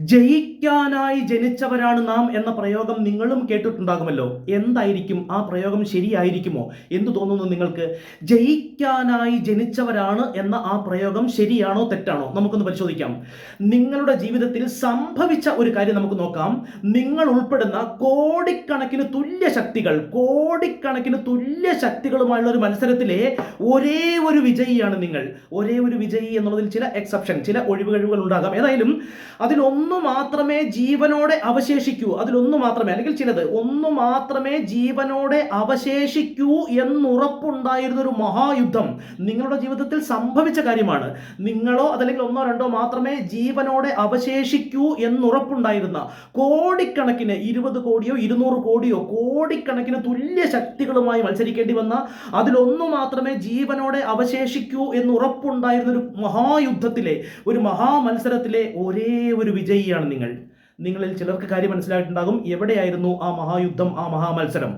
ജയിക്കാനായി ജനിച്ചവരാണ് നാം എന്ന പ്രയോഗം നിങ്ങളും കേട്ടിട്ടുണ്ടാകുമല്ലോ. എന്തായിരിക്കും ആ പ്രയോഗം ശരിയായിരിക്കുമോ? എന്തു തോന്നുന്നു നിങ്ങൾക്ക്? ജയിക്കാനായി ജനിച്ചവരാണ് എന്ന ആ പ്രയോഗം ശരിയാണോ തെറ്റാണോ? നമുക്കൊന്ന് പരിശോധിക്കാം. നിങ്ങളുടെ ജീവിതത്തിൽ സംഭവിച്ച ഒരു കാര്യം നമുക്ക് നോക്കാം. നിങ്ങൾ ഉൾപ്പെടുന്ന കോടിക്കണക്കിന് തുല്യ ശക്തികൾ കോടിക്കണക്കിന് തുല്യ ശക്തികളുമായുള്ള ഒരു മത്സരത്തിലെ ഒരേ ഒരു വിജയിയാണ് നിങ്ങൾ. ഒരേ ഒരു വിജയി എന്നുള്ളതിൽ ചില എക്സെപ്ഷൻ ചില ഒഴിവുകഴിവുകൾ ഉണ്ടാകാം. ഏതായാലും അതിലൊന്ന് മാത്രമേ ജീവനോടെ അവശേഷിക്കൂ. അതിലൊന്നു മാത്രമേ അല്ലെങ്കിൽ ചിലത് ഒന്നു മാത്രമേ ജീവനോടെ അവശേഷിക്കൂ എന്നുറപ്പുണ്ടായിരുന്ന ഒരു മഹായുദ്ധം നിങ്ങളുടെ ജീവിതത്തിൽ സംഭവിച്ച കാര്യമാണ്. നിങ്ങളോ അതല്ലെങ്കിൽ ഒന്നോ രണ്ടോ മാത്രമേ ജീവനോടെ അവശേഷിക്കൂ എന്നുറപ്പുണ്ടായിരുന്ന കോടിക്കണക്കിന് ഇരുപത് കോടിയോ ഇരുന്നൂറ് കോടിയോ കോടിക്കണക്കിന് തുല്യ ശക്തികളുമായി മത്സരിക്കേണ്ടി വന്ന അതിലൊന്നു മാത്രമേ ജീവനോടെ അവശേഷിക്കൂ എന്ന് ഉറപ്പുണ്ടായിരുന്ന ഒരു മഹായുദ്ധത്തിലെ ഒരു മഹാമത്സരത്തിലെ ഒരേ ഒരു വിജയിയാണ് നിങ്ങൾ. നിങ്ങളിൽ ചിലർക്ക് കാര്യം മനസ്സിലായിട്ടുണ്ടാകും. എവിടെയായിരുന്നു ആ മഹായുദ്ധം ആ മഹാമത്സരം?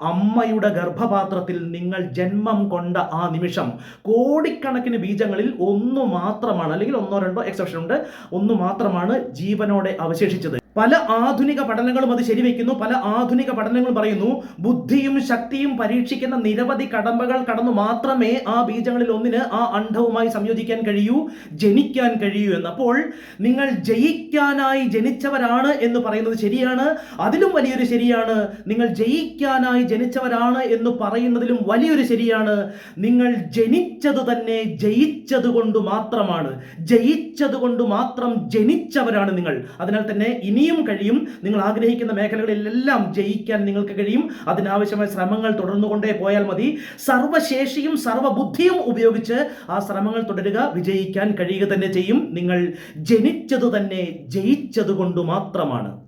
അമ്മയുടെ ഗർഭപാത്രത്തിൽ നിങ്ങൾ ജന്മം കൊണ്ട ആ നിമിഷം കോടിക്കണക്കിന് ബീജങ്ങളിൽ ഒന്നു മാത്രമാണ് അല്ലെങ്കിൽ ഒന്നോ രണ്ടോ എക്സെപ്ഷൻ ഉണ്ട്. ഒന്നു മാത്രമാണ് ജീവനോടെ അവശേഷിച്ചത്. പല ആധുനിക പഠനങ്ങളും അത് ശരിവെക്കുന്നു. പല ആധുനിക പഠനങ്ങളും പറയുന്നു ബുദ്ധിയും ശക്തിയും പരീക്ഷിക്കുന്ന നിരവധി കടമ്പകൾ കടന്നു മാത്രമേ ആ ബീജങ്ങളിൽ ഒന്നിന് ആ അണ്ഡവുമായി സംയോജിക്കാൻ കഴിയൂ ജനിക്കാൻ കഴിയൂ എന്ന് അപ്പോൾ നിങ്ങൾ ജയിക്കാനായി ജനിച്ചവരാണ് എന്ന് പറയുന്നത് ശരിയാണ്. അതിലും വലിയൊരു ശരിയാണ് നിങ്ങൾ ജയിക്കാനായി ജനിച്ചവരാണ് എന്ന് പറയുന്നതിലും വലിയൊരു ശരിയാണ്. നിങ്ങൾ ജനിച്ചത് തന്നെ ജയിച്ചത് കൊണ്ട് മാത്രമാണ്. ജയിച്ചത് കൊണ്ട് മാത്രം ജനിച്ചവരാണ് നിങ്ങൾ. അതിനാൽ തന്നെ ഇനിയും കഴിയും. നിങ്ങൾ ആഗ്രഹിക്കുന്ന മേഖലകളിലെല്ലാം ജയിക്കാൻ നിങ്ങൾക്ക് കഴിയും. അതിനാവശ്യമായ ശ്രമങ്ങൾ തുടർന്നുകൊണ്ടേ പോയാൽ മതി. സർവശേഷിയും സർവബുദ്ധിയും ഉപയോഗിച്ച് ആ ശ്രമങ്ങൾ തുടരുക വിജയിക്കാൻ കഴിയുക തന്നെ ചെയ്യും. നിങ്ങൾ ജനിച്ചത് തന്നെ ജയിച്ചത് കൊണ്ട് മാത്രമാണ്.